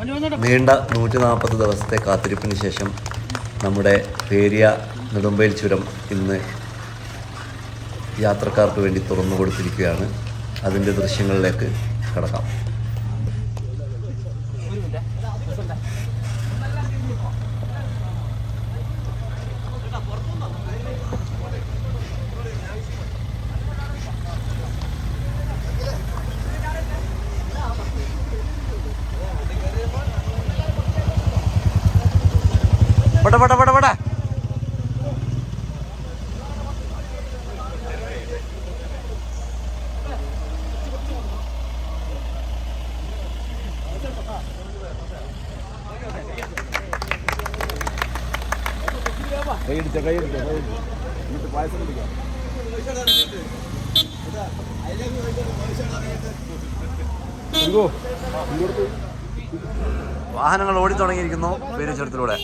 നീണ്ട നൂറ്റി നാൽപ്പത് ദിവസത്തെ കാത്തിരിപ്പിന് ശേഷം നമ്മുടെ പേരിയ നെടുമ്പയിൽ ചുരം ഇന്ന് യാത്രക്കാർക്ക് വേണ്ടി തുറന്നു കൊടുത്തിരിക്കുകയാണ്. അതിന്റെ ദൃശ്യങ്ങളിലേക്ക് കടക്കാം. പട പട പട പട വാഹനങ്ങൾ ഓടി തുടങ്ങിയിരിക്കുന്നു പേര് ചുരത്തിലൂടെ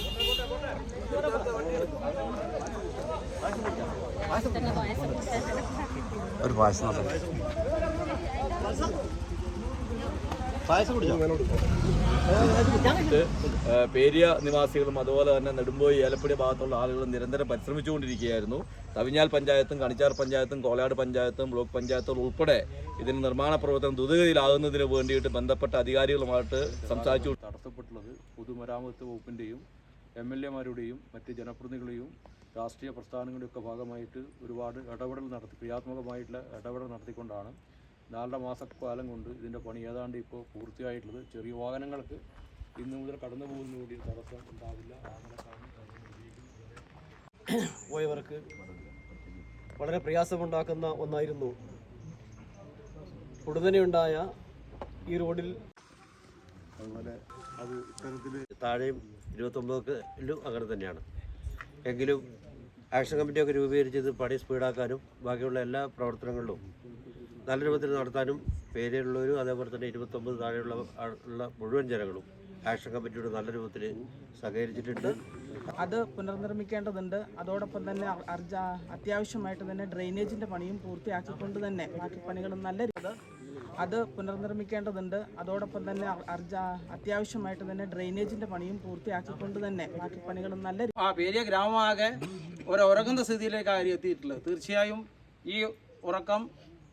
ഒരു പായസം പേരിയ നിവാസികളും അതുപോലെ തന്നെ നെടുമ്പോയി ഏലപ്പടി ഭാഗത്തുള്ള ആളുകളും നിരന്തരം പരിശ്രമിച്ചുകൊണ്ടിരിക്കുകയായിരുന്നു. തവിഞ്ഞാൽ പഞ്ചായത്തും കണിച്ചാർ പഞ്ചായത്തും കോലാട് പഞ്ചായത്തും ബ്ലോക്ക് പഞ്ചായത്തും ഉൾപ്പെടെ ഇതിന് നിർമ്മാണ പ്രവർത്തനം ദ്രുതഗതിയിലാകുന്നതിന് വേണ്ടിയിട്ട് ബന്ധപ്പെട്ട അധികാരികളുമായിട്ട് സംസാരിച്ചു. തടസ്സപ്പെട്ടുള്ളത് പൊതുമരാമത്ത് വകുപ്പിന്റെയും എം എൽ എമാരുടെയും മറ്റ് ജനപ്രതിനിധികളെയും രാഷ്ട്രീയ പ്രസ്ഥാനങ്ങളുടെയൊക്കെ ഭാഗമായിട്ട് ഒരുപാട് ഇടപെടൽ നടത്തി ക്രിയാത്മകമായിട്ടുള്ള ഇടപെടൽ നടത്തിക്കൊണ്ടാണ് നാലര മാസക്കാലം കൊണ്ട് ഇതിന്റെ പണി ഏതാണ്ട് ഇപ്പോൾ പൂർത്തിയായിട്ടുള്ളത്. ചെറിയ വാഹനങ്ങൾക്ക് ഇന്ന് മുതൽ കടന്നു പോകുന്നതോടെ തടസ്സം ഉണ്ടാവില്ല. പോയവർക്ക് വളരെ പ്രയാസമുണ്ടാക്കുന്ന ഒന്നായിരുന്നു. ഉടനെയുണ്ടായ ഈ റോഡിൽ താഴെയും ഇരുപത്തൊമ്പതിലും അങ്ങനെ തന്നെയാണ്. എങ്കിലും ആക്ഷൻ കമ്മിറ്റിയൊക്കെ രൂപീകരിച്ചത് പണി സ്പീഡാക്കാനും ബാക്കിയുള്ള എല്ലാ പ്രവർത്തനങ്ങളിലും നല്ല രൂപത്തിൽ നടത്താനും പേരിലുള്ളവരും അതേപോലെ തന്നെ ഇരുപത്തൊമ്പത് താഴെയുള്ള ഉള്ള മുഴുവൻ ജനങ്ങളും ആക്ഷൻ കമ്മിറ്റിയോട് നല്ല രൂപത്തിൽ സഹകരിച്ചിട്ടുണ്ട്. അത് പുനർനിർമ്മിക്കേണ്ടതുണ്ട്. അതോടൊപ്പം തന്നെ അർജ അത്യാവശ്യമായിട്ട് തന്നെ ഡ്രെയിനേജിന്റെ പണിയും പൂർത്തിയാക്കിക്കൊണ്ട് തന്നെ ബാക്കി പണികളും നല്ല രീതി അത് പുനർനിർമ്മിക്കേണ്ടതുണ്ട്. അതോടൊപ്പം തന്നെ അർജ അത്യാവശ്യമായിട്ട് തന്നെ ഡ്രെയിനേജിന്റെ പണിയും പൂർത്തിയാക്കിക്കൊണ്ട് തന്നെ ബാക്കി പണികളും നല്ല ആ പേരിയ ഗ്രാമമാകെ ഒരു ഉറങ്ങുന്ന സ്ഥിതിയിലേക്ക് സ്ഥിതിയിലേക്കാണ് എത്തിയിട്ടുള്ളത്. തീർച്ചയായും ഈ ഉറക്കം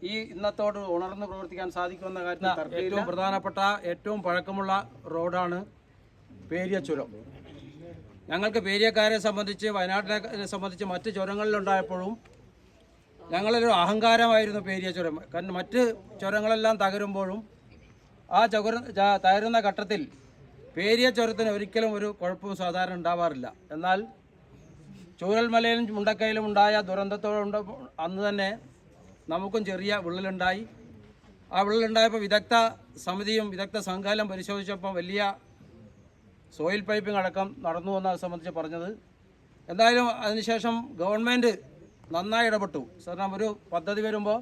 ഈ ഇന്നത്തോട് ഉണർന്ന് പ്രവർത്തിക്കാൻ സാധിക്കുമെന്ന കാര്യത്തിൽ ഏറ്റവും പ്രധാനപ്പെട്ട ഏറ്റവും പഴക്കമുള്ള റോഡാണ് പേരിയ ചുരം. ഞങ്ങൾക്ക് പേരിയക്കാരെ സംബന്ധിച്ച് വയനാട്ടിനെ സംബന്ധിച്ച് മറ്റ് ചുരങ്ങളിലുണ്ടായപ്പോഴും ഞങ്ങളൊരു അഹങ്കാരമായിരുന്നു പേരിയ ചുരം. കാരണം മറ്റ് ചുരങ്ങളെല്ലാം തകരുമ്പോഴും ആ ചുര തകരുന്ന ഘട്ടത്തിൽ പേരിയ ചുരത്തിന് ഒരിക്കലും ഒരു കുഴപ്പവും സാധാരണ ഉണ്ടാവാറില്ല. എന്നാൽ ചൂരൽമലയിലും മുണ്ടക്കയിലും ഉണ്ടായ ദുരന്തത്തോടുണ്ട് അന്ന് തന്നെ നമുക്കും ചെറിയ വിള്ളലുണ്ടായി. ആ വിള്ളലുണ്ടായപ്പോൾ വിദഗ്ധ സമിതിയും വിദഗ്ധ സംഘാലം പരിശോധിച്ചപ്പോൾ വലിയ സോയിൽ പൈപ്പിംഗ് അടക്കം നടന്നു എന്നത് സംബന്ധിച്ച് പറഞ്ഞത്. എന്തായാലും അതിനുശേഷം ഗവൺമെന്റ് നന്നായി ഇടപെട്ടു. കാരണം ഒരു പദ്ധതി വരുമ്പോൾ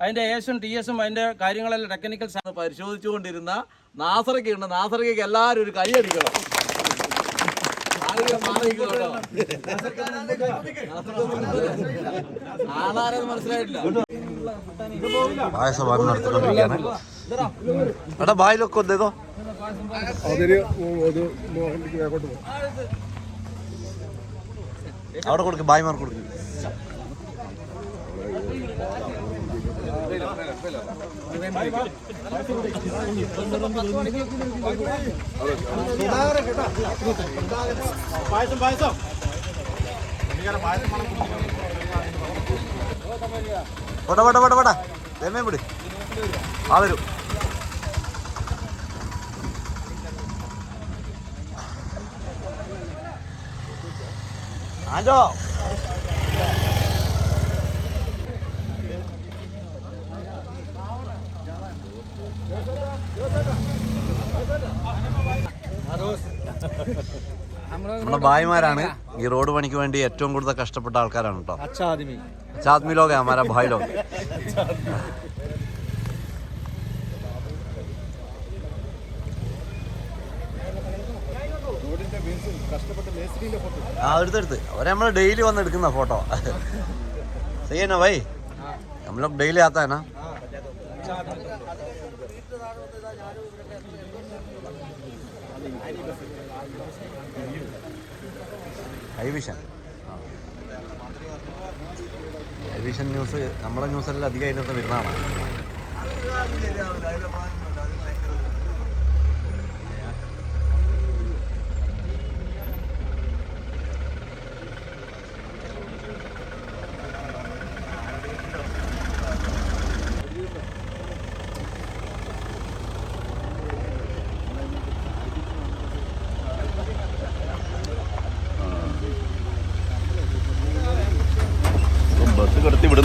അതിന്റെ ഏസും ടി എസും അതിന്റെ കാര്യങ്ങളെല്ലാം ടെക്നിക്കൽ പരിശോധിച്ചുകൊണ്ടിരുന്ന നാസറയ്ക്ക് ഉണ്ട്. നാസറയ്ക്ക് എല്ലാവരും ഒരു കൈ അടിക്കണം. ആളാരെന്ന് മനസ്സിലായിട്ടില്ല. പായസപാനം നടത്തിക്കൊണ്ടിരിക്കുകയാണ്. എടാ ബായിലൊക്കെ ഒന്നേതോ അവിടെ കൊടുക്കും ബായിമാർക്ക് കൊടുക്കും. വട വട വട വട. രമേ വിട് ആ വരും. ആജോ നമ്മുടെ ഭായിമാരാണ് ഈ റോഡ് പണിക്ക് വേണ്ടി ഏറ്റവും കൂടുതൽ കഷ്ടപ്പെട്ട ആൾക്കാരാണ് കേട്ടോ. അച്ചാദ്മി. ലോക ഹമാരാ ഭായ് ലോക. ആ എടുത്തെടുത്ത് അവരെ നമ്മൾ ഡെയിലി വന്ന് എടുക്കുന്ന ഫോട്ടോ സീന വൈ? നമ്മൾ daily ആത്താനാ? I vision I vision news നമ്മുടെ ന്യൂസെല്ലാം അധികം അതിനകത്ത് വരുന്നതാണ്.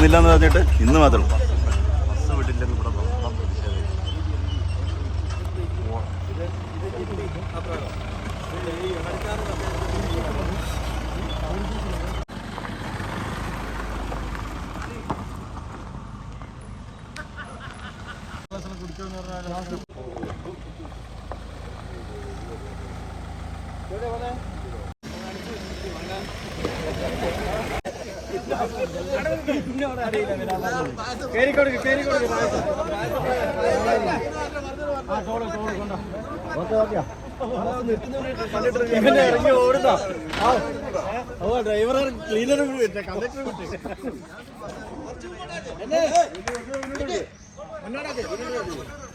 വിടുന്നില്ല എന്ന് പറഞ്ഞിട്ട് ഇന്ന് മാത്രം. ബസ് വിട്ടില്ലെങ്കിൽ ഇവിടെ മൊത്തം പ്രതിഷേധം ഇറങ്ങി ഓടുന്ന? ഡ്രൈവർ ക്ലീനർ കണ്ടക്ടർ വിട്ട്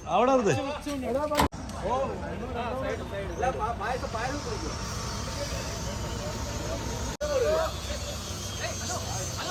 അവിടെ അത് മുന്നേ